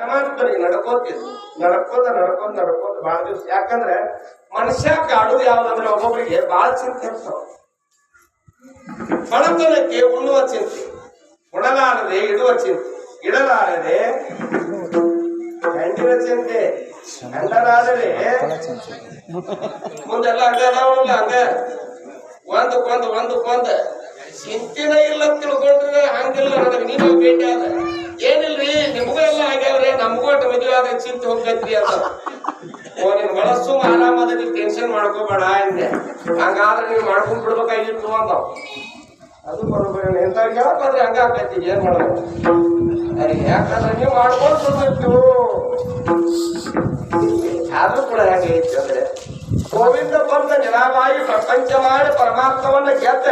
ಪರಮಾತ್ಮನಿಗೆ ನಡ್ಕೋತಿದ್ರು ನಡ್ಕೋತ ನಡ್ಕೋತ ನಡ್ಕೋತ ಬಹಳ ದಿವಸ. ಯಾಕಂದ್ರೆ ಮನುಷ್ಯ ಕಾಡುದು ಯಾವ್ದಂದ್ರೆ ಒಬ್ಬೊಬ್ಬರಿಗೆ ಬಹಳ ಚಿಂತೆ ಇರ್ತಾವ ಬಡತನಕ್ಕೆ ಉಣ್ಣುವ ಚಿಂತೆ, ಉಣಲಾರದೆ ಇಡುವ ಚಿಂತೆ, ಇಡಲಾರದೆ ಗಂಡಿನ ಚಿಂತೆ ಗಂಡರಾದರೆ ಮುಂದೆಲ್ಲ ಹಂಗ ಹಂಗ ಒಂದು ಒಂದಕ್ಕೊಂದು ಚಿಂತೆನೇ ಇಲ್ಲ ತಿಳ್ಕೊಂಡ್ರೆ ಹಂಗಿಲ್ಲ, ನನಗೆ ನೀನು ಭೇಟಿ ಆದ ಏನಿಲ್ರಿ? ನಿಮಗೂ ಎಲ್ಲ ಆಗ್ಯಾವ್ರಿ? ನಮಗೂ ಒಟ್ಟು ಮದುವೆ ಆದ್ರೆ ಚಿಂತೆ ಹೋಗ್ತೈತ್ರಿ ಅಂತ. ಓ ನಿನ್ ಮನಸ್ಸು ಆರಾಮದ ನೀವು ಟೆನ್ಷನ್ ಮಾಡ್ಕೋಬೇಡ ಅಂದೆ. ಹಂಗಾದ್ರೆ ನೀವು ಮಾಡ್ಕೊಂಡ್ ಬಿಡ್ಬೇಕಾಗಿತ್ತು ಅಂತ. ಅದು ಬರೋಬರಿ ಎಂತ ಹೇಳ್ಕೊಂಡ್ರೆ ಹಂಗ ಆಗ್ತೈತಿ. ಏನ್ ಮಾಡೋದು? ಯಾಕಂದ್ರೆ ನೀವು ಮಾಡ್ಕೊಂಡು ಬಿಡ್ಬೇಕು. ಆದ್ರೂ ಕೂಡ ಹೆಂಗೈತಿ ಅಂದ್ರೆ ಗೋವಿಂದ ಬಂದ ನಿರಾಬಾಯಿ ಪ್ರಪಂಚ ಮಾಡಿ ಪರಮಾತ್ಮವನ್ನ ಗೆದ್ದ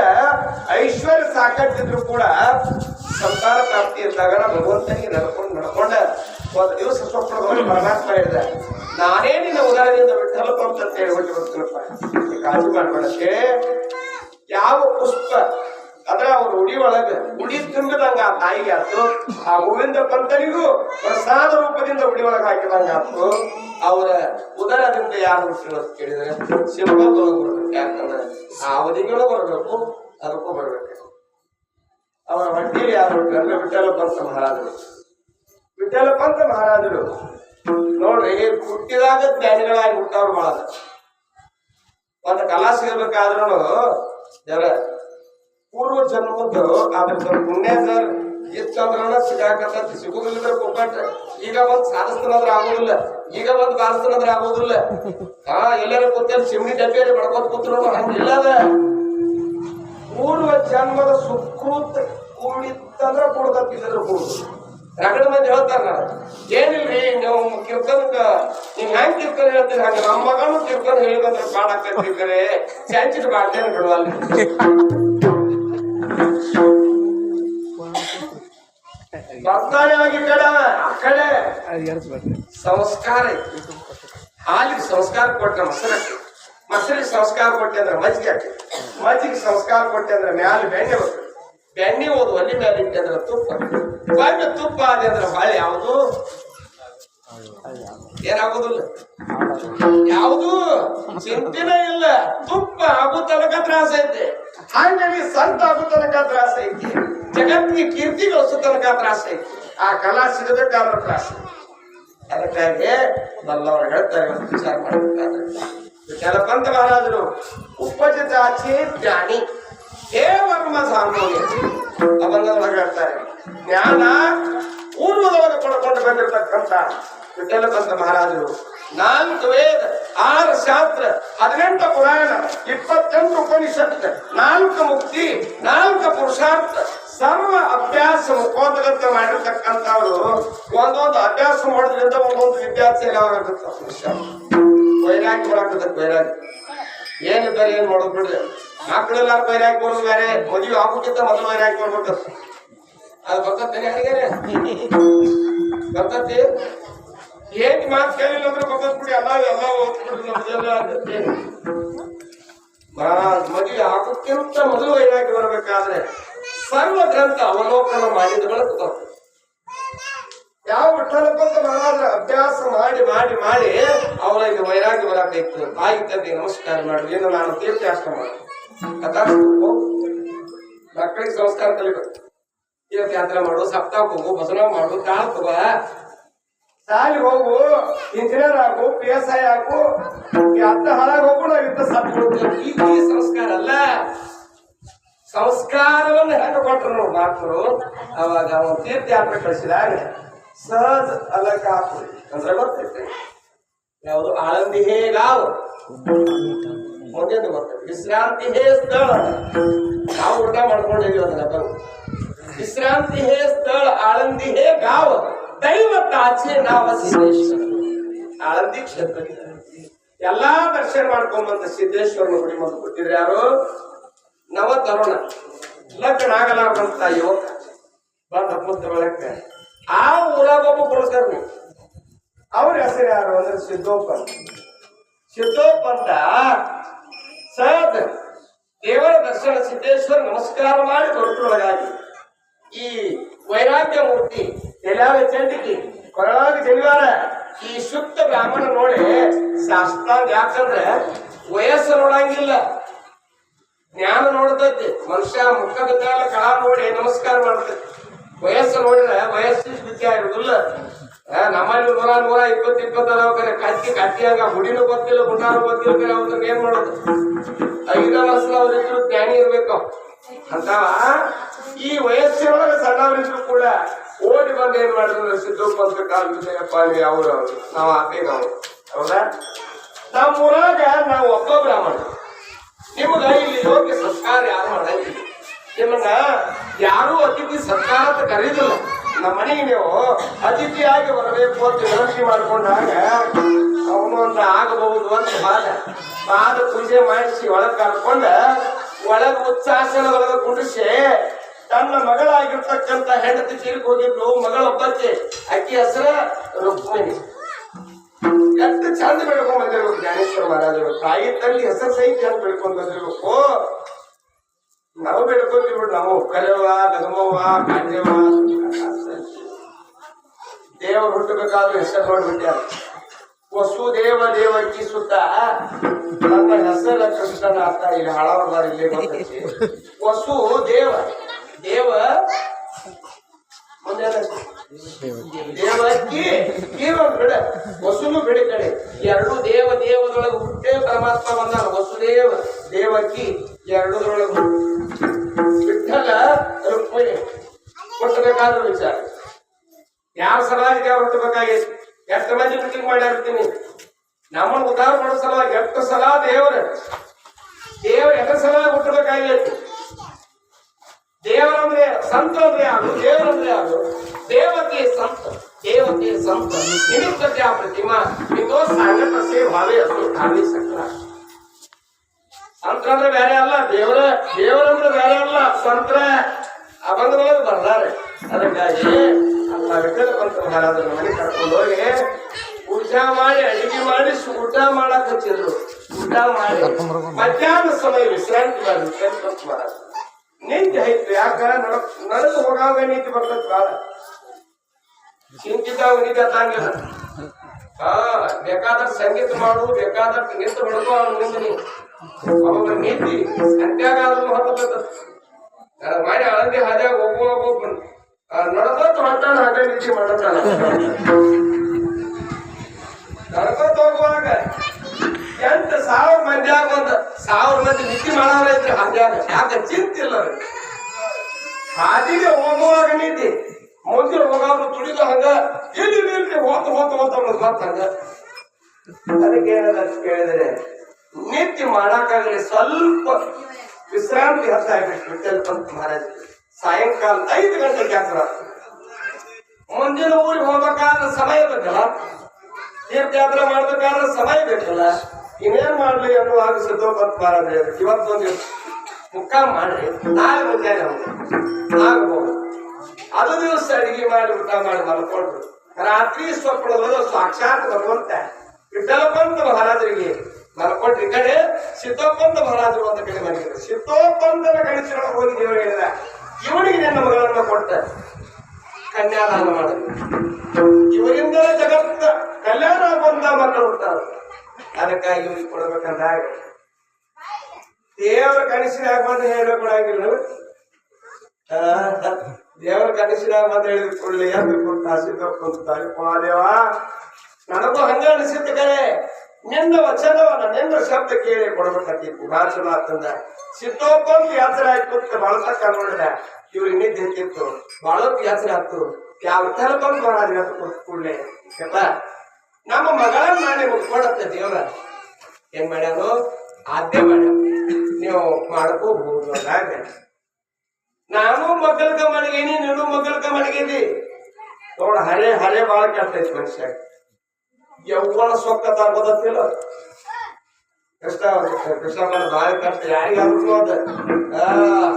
ಐಶ್ವರ್ಯ ಸಾಕಟ್ಟಿದ್ರು ಕೂಡ ಸಂತಾನ ಪ್ರಾಪ್ತಿ ಇದ್ದಾಗ ಭಗವಂತನಿಗೆ ನಡ್ಕೊಂಡು ನಡ್ಕೊಂಡ ಒಂದು ದಿವಸ ಸ್ವಪ್ನದಲ್ಲಿ ಪರಮಾತ್ಮ ಹೇಳಿದ, ನಾನೇ ನಿನ್ನ ಉದಾಹರಣೆಯಿಂದ ವಿಠಲ ಅಂತ ಹೇಳ್ಬಿಟ್ಟು ಬರ್ತೀನಪ್ಪ ಕಾಳಜಿ ಮಾಡ್ಬೇಡಕ್ಕೆ. ಯಾವ ಪುಷ್ಪ ಅದ್ರ ಅವ್ರ ಉಡಿ ಒಳಗ, ಉಡಿ ತುಂಬಿದಂಗ ಆ ತಾಯಿಗೆ ಆತು ಆ ಗೋವಿಂದ ಪಂತನಿಗೂ ಪ್ರಸಾದ ರೂಪದಿಂದ ಉಡಿ ಒಳಗೆ ಹಾಕಿದಂಗ ಆತು ಅವರ ಉದರದಿಂದ ಯಾರು ಹುಟ್ಟಿರೋದು ಕೇಳಿದರೆ ಸಿಂಪಲ್ ಬರ್ಬೇಕು ಯಾಕಂದ್ರೆ ಆ ಅವಧಿಗಳು ಬರಬೇಕು, ಅದಕ್ಕೂ ಬರ್ಬೇಕು. ಅವರ ಹೊಟ್ಟೆಯಲ್ಲಿ ಯಾರು ಅಂದ್ರೆ ವಿಠಲ ಪಂತ ಮಹಾರಾಜರು. ವಿಠಲ ಪಂತ ಮಹಾರಾಜರು. ನೋಡ್ರಿ ಹುಟ್ಟಿದಾಗ ಜ್ಞಾನಿಗಳಾಗಿ ಹುಟ್ಟವ್ರು ಬಹಳ ಒಂದು ಕಲಾ ಸಿಗಬೇಕಾದ್ರೂ ಪೂರ್ವ ಜನ್ಮದ್ದು ಅದ್ರ ಪುಣ್ಯ ಸರ್. ಇತ್ತಂದ್ರ ಸಿಗಾಕತ್ತ ಸಿಗುದಿಲ್ಲ ಕೊಬ್ಬಟ್ಟ ಈಗ ಒಂದ್ ಸಾಧಿಸ್ತಾನಂದ್ರ ಆಗೋದಿಲ್ಲ. ಈಗ ಒಂದ್ ಬಾರಿಸ್ತಾನಂದ್ರ ಆಗೋದಿಲ್ಲ. ಹಾ ಎಲ್ಲಾರ ಕೂತೇನ್ ಚಿಮ್ನಿ ಡಬ್ಬಿಯಲ್ಲಿ ಬಡ್ಕೋತ ಕೂತ್ರು ಹಂಗಿಲ್ಲ ಅದ ಪೂರ್ವ ಜನ್ಮದ ಸುಕೃತ ಕೂಡಿತ್ತಂದ್ರ ಕೂಡ್ದತ್ತಿದ್ರು ಕೂಡುದು. ರಗಡ ಮಂದಿ ಹೇಳ್ತಾರ ಏನಿಲ್ರಿ, ನೀವು ಕೀರ್ತನಕ ನೀವ್ ಹೆಂಗ್ ಕೀರ್ತನ ಹೇಳ್ತೀರಿ? ಹಂಗ ನಮ್ಮ ಮಗನು ಕೀರ್ತನ ಹೇಳಿದಂದ್ರೆ ಪಾಡಾಕತ್ತಿದ್ದಾರೆ ಚಾಂಚಿಟ್ ಬಾಡ್ತೇನೆ ಬಿಡುವಲ್ಲಿ ಕಡೆ ಸಂಸ್ಕಾರ ಐತಿ. ಹಾಲಿಗೆ ಸಂಸ್ಕಾರ ಕೊಟ್ಟ ಮೊಸರಕ್ಕೆ ಮೊಸರಿಗೆ ಸಂಸ್ಕಾರ ಕೊಟ್ಟೆ ಅಂದ್ರೆ ಮಜ್ಜಿಗೆ ಹಾಕಿ. ಮಜ್ಜಿಗೆ ಸಂಸ್ಕಾರ ಕೊಟ್ಟೆ ಅಂದ್ರೆ ಮ್ಯಾಲ ಬೆಣ್ಣೆ ಬರ್ತದೆ ಬೆಣ್ಣೆ ಓದು ಒಲಿ ಮ್ಯಾಲೆ ಇಟ್ಟೆ ಅಂದ್ರೆ ತುಪ್ಪ. ಬಂದು ತುಪ್ಪ ಆದ ಅಂದ್ರೆ ಬಾಳೆ ಯಾವುದು? ಏನಾಗೋದಿಲ್ಲ. ಯಾವುದು? ಚಿಂತಿನ ಇಲ್ಲ. ತುಪ್ಪ ಆಗೋ ತನಕ ತ್ರಾಸ ಐತೆ. ಹಾಗಾಗಿ ಸಂತ ಆಗೋ ತ್ರಾಸ ಐತಿ. ಜಗತ್ತಿಗೆ ಕೀರ್ತಿ ಗಳಿಸೋ ತನಕ ತ್ರಾಸ ಆ ಕಲಾ ಸಿಗಬೇಕಾದ್ರೆ ತ್ರಾಸೆ ಅದಕ್ಕಾಗಿ ಬಲ್ಲವರು ಹೇಳ್ತಾರೆ ವಿಚಾರ ಮಾಡಬೇಕಾದ್ರೆ ಕೆಲಪಂತ ಮಹಾರಾಜರು ಉಪಜಿತಾಚಿ ಜ್ಞಾನಿ, ಹೇ ವರ್ಮ ಸಾಮಾನ್ಯ ಅವನ್ನೆಲ್ಲ ಹೇಳ್ತಾರೆ, ಜ್ಞಾನ ಪೂರ್ವದವರು ಪಡ್ಕೊಂಡು ಬಂದಿರತಕ್ಕಂಥ ವಿಠಲಪಂತ ಮಹಾರಾಜರು ನಾಲ್ಕು ವೇದ ಆರು ಶಾಸ್ತ್ರ, ಹದಿನೆಂಟು ಪುರಾಣ, ಇಪ್ಪತ್ತೆಂಟು ಉಪನಿಷತ್ ನಾಲ್ಕು ಮುಕ್ತಿ, ನಾಲ್ಕು ಪುರುಷಾರ್ಥ ಸರ್ವ ಅಭ್ಯಾಸ ಮುಖೋದಗತ ಮಾಡಿರ್ತಕ್ಕಂಥವ್ರು ಒಂದೊಂದು ಅಭ್ಯಾಸ ಮಾಡೋದ್ರಿಂದ ಒಂದೊಂದು ವಿದ್ಯಾರ್ಥಿ ಯಾವಾಗುತ್ತೆ ವೈರಾಗ್ಯ ಬೈರಾಗಿ ವೈರಾಗ್ಯ. ಏನಿದ್ದಾರೆ ಏನ್ ಮಾಡೋದು ಬಿಡ್ರಿ? ಮಕ್ಕಳೆಲ್ಲ ವೈರಾಗ್ಯ ಬರೋದು ಬೇರೆ, ಮದುವೆ ಆಗೋಕ್ಕಿಂತ ಮೊದಲು ವೈರಾಗ್ಯ ಬರ್ಬೇಕು. ಅದು ಬರ್ತೇನೆ ಅಡಿಗೆನೆ ಬರ್ತತಿ? ಏನ್ ಮಾತು ಕೇಳಿಲ್ಲ ಅಂದ್ರೆ ಬರ್ತದ ಬಿಡಿ. ಎಲ್ಲ ಎಲ್ಲ ಓದ್ಬಿಡ್ರಿ ನಮ್ದೆಲ್ಲ ಮದುವೆ ಆಗೋಕ್ಕಿಂತ ಮೊದಲು ವೈರಾಗ್ಯ ಬರಬೇಕಾದ್ರೆ ಸರ್ವ ಗ್ರಂಥ ಅವಲೋಕನ ಮಾಡಿದ ಬಳಕ ಬರ್ತದೆ ಯಾವ ವಿಠಲಪಂತ ಮಹಾರಾಜರ ಅಭ್ಯಾಸ ಮಾಡಿ ಮಾಡಿ ಮಾಡಿ ಅವರಿಗೆ ವೈರಾಗ್ಯ ಬರಬೇಕು ತಾಯಿ ತಂದೆ ನಮಸ್ಕಾರ ಮಾಡಿ ಏನು ನಾನು ತೀರ್ಥಾಶ್ರಮ ಕಥಾಶ್ರಮಕ್ಕೆ ಮಕ್ಕಳಿಗೆ ಸಂಸ್ಕಾರ ಕಲಿಬೇಕು. ತೀರ್ಥಯಾತ್ರೆ ಮಾಡು ಸಪ್ತಾ ಹೋಗು, ಭಜನ ಮಾಡು ಕಾಳ ತಗೋ ಸಾಲಿಗೆ ಹೋಗು ಇಂಜಿನಿಯರ್ ಆಗು ಪಿ ಎಸ್ ಐ ಹಾಕು ಅತ್ತ ಹಾಳಾಗಿ ಹೋಗು ನಾವು ಇಂಥ ಸತ್ತು ಈ ಈ ಸಂಸ್ಕಾರ ಅಲ್ಲ. ಸಂಸ್ಕಾರವನ್ನು ಹೆಂಗ ಕೊಟ್ರು ನೋಡಿ ಮಾತ್ರ ಅವಾಗ ಅವನು ತೀರ್ಥಯಾತ್ರೆ ಕಳಿಸಿದಾಗ ಸಹಜ ಅಲಕ ಅಂದ್ರೆ ಗೊತ್ತೈತೆ ಯಾವುದು ಆಳಂದಿ ಹೇ ಗಾವ್ ಬರ್ತದೆ ವಿಶ್ರಾಂತಿ ಹೇ ಸ್ಥಳ. ನಾವು ಊಟ ಮಾಡ್ಕೊಂಡಿದ್ವಿ ಅದನ್ನ ಬಂದು ವಿಶ್ರಾಂತಿ ಹೇ ಸ್ಥಳ, ಆಳಂದಿ ಹೇ ಗಾವ್. ದೈವ ತಾಚೆ ನಾವ ಸಿದ್ದೇಶ್ವರ. ಆಳಂದಿ ಕ್ಷೇತ್ರ ಎಲ್ಲಾ ದರ್ಶನ ಮಾಡ್ಕೊಂಬಂತ ಸಿದ್ದೇಶ್ವರನ ಗುಡಿ ಮತ್ತು ಕೊಟ್ಟಿದ್ರು ಯಾರು? ನವ ತರುಣ ಲಗ್ನ ಬಂತ ಯುವಕ ಬಂದ ಬೆಳಕ ಆ ಊರಾಗ ಒಬ್ಬ ಪುರುಷರು ಅವ್ರ ಹೆಸರು ಯಾರು ಅಂದ್ರೆ ಸಿದ್ದೋಪ ಸಿದ್ದೋಪ ಅಂತ ಸಹಜ ದೇವರ ದರ್ಶನ ಸಿದ್ದೇಶ್ವರ ನಮಸ್ಕಾರ ಮಾಡಿ ದೊಡ್ಡೊಳಗಾಗಿ ಈ ವೈರಾಗ್ಯ ಮೂರ್ತಿ ಎಲ್ಲಾರ ಕೊರಳಾಗಿ ಕೊರಳಾಗ ಈ ಶುದ್ಧ ಬ್ರಾಹ್ಮಣ ನೋಡಿ ಶಾಸ್ತ್ರ ಯಾಕಂದ್ರೆ ವಯಸ್ಸು ನೋಡಂಗಿಲ್ಲ. ನೋಡ್ತೈತಿ. ಮನುಷ್ಯ ಮುಖದ ಮೇಲೆ ಕಳ ನೋಡಿ ನಮಸ್ಕಾರ ಮಾಡ್ತೈತಿ. ವಯಸ್ಸು ನೋಡಿದ್ರೆ ವಯಸ್ಸು ವಿದ್ಯೆ ಇರುದಿಲ್ಲ ನಮ್ಮಲ್ಲಿ ನೂರ ನೂರ ಇಪ್ಪತ್ತು ಇಪ್ಪತ್ತು ಅದಾವ ಕರೆ ಕತ್ತಿ ಕತ್ತಿ ಹಂಗ ಹುಡಿನೂ ಗೊತ್ತಿಲ್ಲ, ಗುಂಡಾನು ಗೊತ್ತಿಲ್ಲ ಕರೆ, ಅವ್ರನ್ನ ಏನ್ ಮಾಡೋದು? ಐದ ವರ್ಷದವ್ರಿದ್ರು ಜ್ಞಾನಿ ಇರ್ಬೇಕು. ಅಂತಾವ? ಈ ವಯಸ್ಸಿನೊಳಗೆ ಸಣ್ಣವರಿದ್ರು ಕೂಡ ಓಡಿ ಬಂದು ಏನ್ ಮಾಡಿದ್ರು? ಸಿದ್ದು ಅಂತ ಕಾಲ ವಿಜಯಪ್ಪ ಅವರು. ನಾವು ಅಪ್ಪೆ ನಾವು ಹೌದಾ? ನಮ್ಮ ಊರಾಗ ನಾವು ಒಬ್ಬ ಬ್ರಾಹ್ಮಣ ನಿಮಗ ಇಲ್ಲಿ ಯೋಗ್ಯ ಸಂಸ್ಕಾರ ಯಾರು ಮಾಡಂಗಿಲ್ಲ. ನಿಮ್ಮನ್ನ ಯಾರು ಅತಿಥಿ ಸತ್ಕಾರ ಅಂತ ಕರೀದಿಲ್ಲ. ನಮ್ಮ ಮನೆಗೆ ನೀವು ಅತಿಥಿಯಾಗಿ ಬರಬೇಕು ಅಂತ ವಿನಂತಿ ಮಾಡ್ಕೊಂಡಾಗ ಅವನು ಅಂತ ಆಗಬಹುದು ಅಂತ ಬಾದ ಬಾದ ಪೂಜೆ ಮಾಡಿಸಿ ಒಳಗೆ ಕರ್ಕೊಂಡ ಒಳಗೆ ಉಚ್ಚಾಸನ ಒಳಗ ಕುಂಡಿಸಿ ತನ್ನ ಮಗಳಾಗಿರ್ತಕ್ಕಂತ ಹೆಂಡತಿ ತೀರ್ಕ್ ಹೋಗಿದ್ಲು ಮಗಳೊಬ್ಬಕ್ಕೆ ಅಕ್ಕಿ ಹೆಸರ ರುಕ್ಮಿಣಿ. ಎಷ್ಟು ಚಂದ ಬೆಳ್ಕೊಂಡ್ ಬಂದಿರ್ಬೇಕು ಜ್ಞಾನೇಶ್ವರ ಮಹಾರಾಜರು? ತಾಯಿ ತಂದೆ ಹೆಸರು ಸಹಿತ ಚಂದ ಬೆಳ್ಕೊಂಡ್ ಬಂದಿರ್ಬೇಕು ನಾವು ಬೆಳ್ಕೊಂತೀವಿ ನಾವು ಕರೆವ ಗಗಮವ್ವ ಕಾಂಜವ ದೇವರು ಹುಟ್ಟಬೇಕಾದ್ರೆ ಹೆಸರು ನೋಡ್ಬಿಟ್ಟಾರ ವಸುದೇವ ದೇವಕ್ಕಿ ಸುತ್ತ. ನಮ್ಮ ಹೆಸರ ಕೃಷ್ಣನ ಅರ್ಥ ಇಲ್ಲಿ ಹಾಳಾವರ್ದಾರ ಇಲ್ಲಿ ವಸು ದೇವ ದೇವ. ಮುಂದೆ? ದೇವಕ್ಕೆ ಕೇವಲ ಬಿಡ, ವಸುನು ಕಡೆ. ಎರಡು ದೇವ, ದೇವದೊಳಗೆ ಹುಟ್ಟೆ ಪರಮಾತ್ಮ ಬಂದಾನ, ವಸುದೇವ ದೇವಕ್ಕಿ ಎರಡುದ್ರೊಳಗು ಬಿಟ್ಟಲ್ಲ, ರುಕ್ಮಿಣಿ. ಹುಟ್ಟಬೇಕಾದ ವಿಚಾರ. ಯಾವ ಸಲುವಾಗಿ ಹುಟ್ಟಬೇಕಾಗೈತಿ? ಎಷ್ಟು ಮಂದಿ ಮೀಟಿಂಗ್ ಮಾಡಿರ್ತೀನಿ ನಮ್ಮನ್ನು ಉದ್ಧಾರ ಮಾಡೋ ಸಲುವಾಗಿ ಎಷ್ಟು ಸಲ ದೇವರ, ದೇವ್ರ ಎಷ್ಟು ಸಲ ಹುಟ್ಟಬೇಕಾಗೈತಿ? ದೇವರಂದ್ರೆ ಸಂತ ಅಂದ್ರೆ ಯಾರು? ದೇವರಂದ್ರೆ ಯಾರು? ದೇವತೆ ಸಂತ संत ಸಂತ त्या प्रतिमा ಇದು ಸಂಗತ ಸೇ ಭಾವೇ असो ಧಾರ್ಮಿ सकला ಬೇರೆ ಅಲ್ಲ, ದೇವರ ದೇವರಂದ್ರೆ ಬೇರೆ ಅಲ್ಲ, ಸಂತರ. ಅಭಂಗದೊಳಗೆ ಬರ್ತಾರೆ ಅದಕ್ಕಾಗಿ ಅಲ್ಲ ವಿಠಲ ಪಂತ ಮಹಾರಾಜರ ಮನೆ ಕರ್ಕೊಂಡು ಹೋಗಿ ಮಾಡಿ, ಅಡಿಗೆ ಮಾಡಿ, ಊಟ ಮಾಡಕ್ ಹಚ್ಚಿದ್ರು. ಊಟ ಮಾಡಿ. ಮಧ್ಯಾಹ್ನ ಸಮಯ ವಿಶ್ರಾಂತಿ ಮಾಡಿ ಮಹಾರಾಜ ನಿಂತು ಆಯ್ತು ಯಾಕ ನಡ ನಡೆದು ಹೋಗಾಗ ನೀತಿ ಬರ್ತೈತಿ ಬಾಳ. ಚಿಂತಿದ್ದಾಗ ನಿಂತ ಹತ್ತಂಗಿಲ್ಲ ಹಾ, ಬೇಕಾದಷ್ಟು ಸಂಗೀತ ಮಾಡು, ಬೇಕಾದಷ್ಟು ನಿಂತು ಬಿಡುದು ಅವ್ನು ನಿಂತು ನೀ ಅವಾಗ ನೀತಿ ಸಂತ್ಯಾಗಾದ್ರೂ ಹೊರಬೇಕು ನನಗೆ ಮಾಡಿ ಅಳಂದಿ ಹಾದ್ಯಾಗ ಹೋಗುವಾಗ ಹೋಗ್ಬಂದು ನಡ್ಕೋತ ಹೊಂಟಾನ ಹಾಗೆ ನಿಂತಿ ಮಾಡತ್ತಾನ ನಡ್ಕೋತ ಹೋಗುವಾಗ ಎಂಟು ಸಾವಿರ ಮಂದಿ ಒಂದು ಸಾವಿರ ಮಂದಿ ನಿತ್ಯ ಮಾಡೋರ ಇದ್ರೆ ಹಾದ್ಯಾಗ. ಯಾಕೆ ಚಿಂತಿಲ್ಲ. ಹಾದಿಗೆ ಹೋಗುವಾಗ ನೀತಿ ಮುಂದೆ ಹೋಗಾದ್ರು ತುಳಿದ ಹಂಗ ಇಲ್ಲಿ ನಿಲ್ಲಿ ಹೋತ ಹೋತ ಹೋತ ಅನ್ನೋದು ಅದಕ್ಕೆ ಏನದ ಕೇಳಿದರೆ ನಿತ್ಯ ಮಾಡಕ್ಕಾಗಲಿ ಸ್ವಲ್ಪ ವಿಶ್ರಾಂತಿ ಹತ್ತ ಆಗ್ಬೇಕು ವಿಠಲ್ ಪಂತ್ ಮಹಾರಾಜ್. ಸಾಯಂಕಾಲ ಐದು ಗಂಟೆ ಯಾತ್ರ ಮುಂದಿನ ಊರಿಗೆ ಹೋಗ್ಬೇಕಾದ್ರೆ ಸಮಯ ಬೇಕಲ್ಲ? ತೀರ್ಥಯಾತ್ರೆ ಮಾಡ್ಬೇಕಾದ್ರೆ ಸಮಯ ಬೇಕಲ್ಲ? ಇನ್ನೇನ್ ಮಾಡ್ಲಿ ಅನ್ನುವಾಗ ಸಿದ್ದೋಪಂತ ಮಹಾರಾಜ್ ಇವತ್ತೊಂದು ಮುಖ ಮಾಡ್ರಿ, ನಾಳೆ ಮುಂಜಾನೆ ಆಗ್ಬೋದು ಅದು ದಿವಸ ಅಡಿಗೆ ಮಾಡಿ ಊಟ ಮಾಡಿ ಮಲ್ಕೊಂಡ್ರು. ರಾತ್ರಿ ಸ್ವಪ್ನದೊಳಗೆ ಸಾಕ್ಷಾತ್ ಭಗವಂತ ವಿಠಲಪಂತ ಮಹಾರಾಜರಿಗೆ ಮಲ್ಕೊಂಡ್ರಿ. ಕಡೆ ಸಿದ್ದೋಪಂತ ಮಹಾರಾಜರು ಅಂತ ಕಡೆ ಮಲಗಿದ್ರು ಸಿದ್ದೋಪಂತನ ಗಣಿಸಿರೊಳಗೆ ಹೋಗಿ ದೇವರು ಹೇಳಿದ, ಇವನಿಗೆ ನನ್ನ ಮಗಳನ್ನ ಕೊಟ್ಟ. ಕನ್ಯಾದಾನ ಮಾಡಿದ್ರು ಇವರಿಂದ ಜಗತ್ತ ಕಲ್ಯಾಣ ಬಂದ ಮಕ್ಕಳು ಹುಡ್ತಾರೆ ಅದಕ್ಕಾಗಿ ಇವ್ರಿಗೆ ಕೊಡ್ಬೇಕಂದಾಗ ದೇವರ ಕಣಿಸಿದಾಗ ಬಂದು ಹೇಳಕ್ ಕೊಡಂಗಿಲ್ಲ ದೇವರ ಕನಸಿನ ಬಂದು ಹೇಳಿದ ಕೂಡಲೇ ಎಂದು ಕೊಟ್ಟ ಕೊಡ್ತಾರೆ ಮಹಾದೇವ ನನಗೂ ಹಂಗ ಅನಿಸಿತ್ತು ಕರೆ. ನಿನ್ನ ವಚನವನ್ನ ನಿನ್ನ ಶಬ್ದ ಕೇಳಿ ಕೊಡ್ಬೇಕಾಗಿತ್ತು ಭಾಳ ಚಲೋ ಆತಂದ. ಸಿದ್ದೋಪ್ಪಂದು ಯಾತ್ರೆ ಆಯ್ತು ಬಳಸಕ್ಕ ನೋಡಿದ. ಇವ್ರು ನಿದ್ದೆ ಎತ್ತಿತ್ತು ಬಾಳತ್ ಯಾತ್ರೆ ಆಯ್ತು ಯಾವ ತರ ಬಂದು ಮಹಾರಾಜ ಅಂತ ಕೂಡಲೇ? ಯಪ್ಪ ನಮ್ಮ ಮಗಳನ್ನ ಮಾಡಿ ಮುಟ್ಕೊಡತ್ತೆ ದೇವ್ರ. ಏನ್ ಮಾಡ್ಯಾನು? ಆದ್ಯ ಮಾಡ್ಯ ನೀವು ಮಾಡ್ಕೋಬಹುದು. ಅಂದಾಗ ನಾನು ಮಗ್ಗಲ್ಗ ಮಡಗೇನಿ ನೀನು ಮಗ್ಗಲ್ಗ ಮಡಗೇನಿ ನೋಡ ಹರೆ ಹರೆ ಬಾಳ ಕೆಟ್ಟೈತಿ ಮನುಷ್ಯ. ಯಾವ ಸೊಕ್ಕತ ಗೊತ್ತಿಲ್ಲ ಕಷ್ಟ ಕೃಷ್ಣ ಬಾಳ ಕಷ್ಟ ಯಾರಿಗಾದ್ರೂ ಅದ.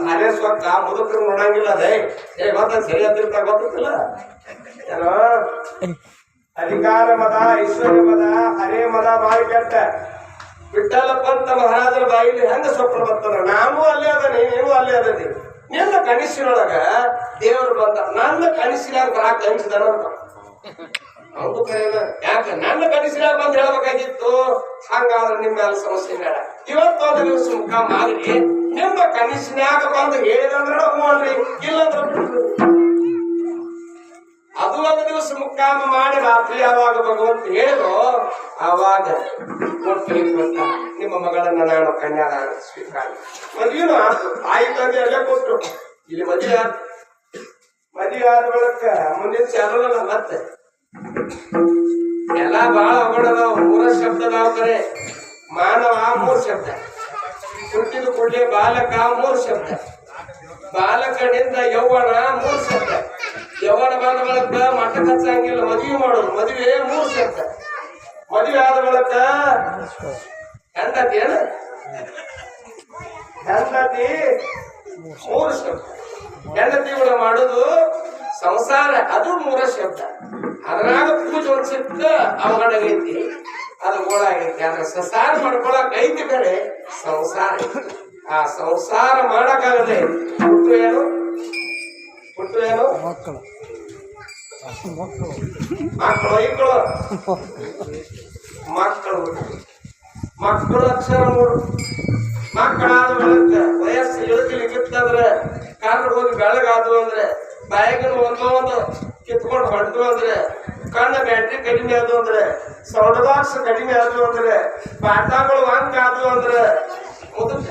ಹರೆ ಸೊಕ್ಕ ಮುದುಕರು ನೋಡಂಗಿಲ್ಲ ಅದೇ. ಏ ಗೊತ್ತ ಸರಿ ಅಂತಿರ್ತಾ ಗೊತ್ತಿಲ್ಲ ಅಧಿಕಾರ ಮದ, ಐಶ್ವರ್ಯ ಮದ, ಹರೇ ಮದ ಬಾಳ ಕೆಟ್ಟ. ವಿಠಲಪ್ಪಂತ ಮಹಾರಾಜರ ಬಾಯಿಲಿ ಹೆಂಗ ಸೊಪ್ಪ ಬರ್ತಾರ ನಾನು ಅಲ್ಲೇ ಅದನಿ ನೀವು ಅಲ್ಲೇ ಅದನಿ. ನಿನ್ನ ಕನಸಿನೊಳಗ ದೇವರು ಬಂದ, ನನ್ನ ಕನಸಿನಾಗ ಬರಾಕ ಅಂತ ಹೌದು ಕರೆಯಲ್ಲ, ಯಾಕ? ನನ್ನ ಕನಸಿನ ಬಂದ್ ಹೇಳ್ಬೇಕಾಗಿತ್ತು? ಹಂಗಾದ್ರೆ ನಿಮ್ಮ ಮೇಲೆ ಸಮಸ್ಯೆ ಬೇಡ. ಇವತ್ತು ದಿವಸ ಮುಖ ಮಾಡಿ ನಿಮ್ಮ ಕನಸಿನಾಗ ಬಂದು ಹೇಳಿದಂದ್ರೆ ಹ್ಞೂನ್ರಿ ಇಲ್ಲಂದ್ರೆ ಮುಕ್ಕಾಮ ಮಾಡಿ ರಾತ್ರಿ ಯಾವಾಗ ಭಗವಂತ ಹೇಳೋ ಆವಾಗ ಕೊಟ್ಟು ನಿಮ್ಮ ಮಗಳನ್ನ ನಾನು ಕನ್ಯಾದಾನ ಸ್ವೀಕಾರ ಮದುವೆನು ಆಯ್ತು ಆಯ್ತು ಅಲ್ಲೇ ಕೊಟ್ಟು ಇಲ್ಲಿ ಮದುವೆ ಮದುವೆ ಆದ ಬಳಕ ಮುಂದಿನ ಚಾಲಲ್ಲ ಮತ್ತೆ. ಎಲ್ಲ ಬಹಳ ಹೊಗಳದಾವ ಮೂರ ಶಬ್ದ ಅದಾವ ಕರೆ. ಮಾನವ ಮೂರ್ ಶಬ್ದ. ಹುಟ್ಟಿದ ಕೂಡಲೇ ಬಾಲಕ ಮೂರ್ ಶಬ್ದ. ಬಾಲಕನಿಂದ ಯೌವನ ಮೂರ್ ಶಬ್ದ. ಯೌವನ ಬಂದ ಬಳಕ ಮಠ ಕಚ್ಚಂಗಿಲ್ಲ, ಮದುವೆ ಮಾಡೋದು ಮದುವೆ ಮೂರು ಶಬ್ದ ಮದುವೆ ಆದ ಬಳಕ ಹೆಂಡತಿ ಏನು? ಹೆಂಡತಿ ಮೂರು ಶಬ್ದ. ಹೆಂಡತಿ ಕೂಡ ಮಾಡೋದು ಸಂಸಾರ, ಅದು ಮೂರ ಶಬ್ದ. ಅದ್ರಾಗ ಪೂಜೆ ಒಂದು ಸಿಕ್ಕ ಐತಿ ಅದು ಗೋಳಾಗೈತಿ ಅಂದ್ರೆ ಸಂಸಾರ ಮಾಡ್ಕೊಳಕ್ ಐತಿ ಬೇರೆ ಸಂಸಾರ. ಆ ಸಂಸಾರ ಮಾಡಕ್ಕಾಗದೆ ಏನು? ಮಕ್ಕಳು ಮಕ್ಕಳು. ಮಕ್ಕಳು ಇಕ್ಕಳು ಮಕ್ಕಳು. ಅಕ್ಷರ ಮೂರು. ಮಕ್ಕಳಾದ ವಯಸ್ಸು ಇಳಿಲಿಕ್ಕಿತ್ತಂದ್ರೆ ಕಣ್ಣು ಹೋಗಿ ಬೆಳಗಾದ್ವು ಅಂದ್ರೆ ಬಾಯಿಗನ್ನು ಒಂದು ಕಿತ್ಕೊಂಡು ಹೊಡೆದು ಅಂದ್ರೆ ಕಣ್ಣ ಬ್ಯಾಟ್ರಿ ಕಡಿಮೆ ಆದ್ವು ಅಂದ್ರೆ ಸೌಂಡ್ ಬಾಕ್ಸ್ ಕಡಿಮೆ ಆದ್ವು ಅಂದ್ರೆ ಪಾಠಗಳು ಹಂಗಾದ್ವು ಅಂದ್ರೆ ಮುದುಕ.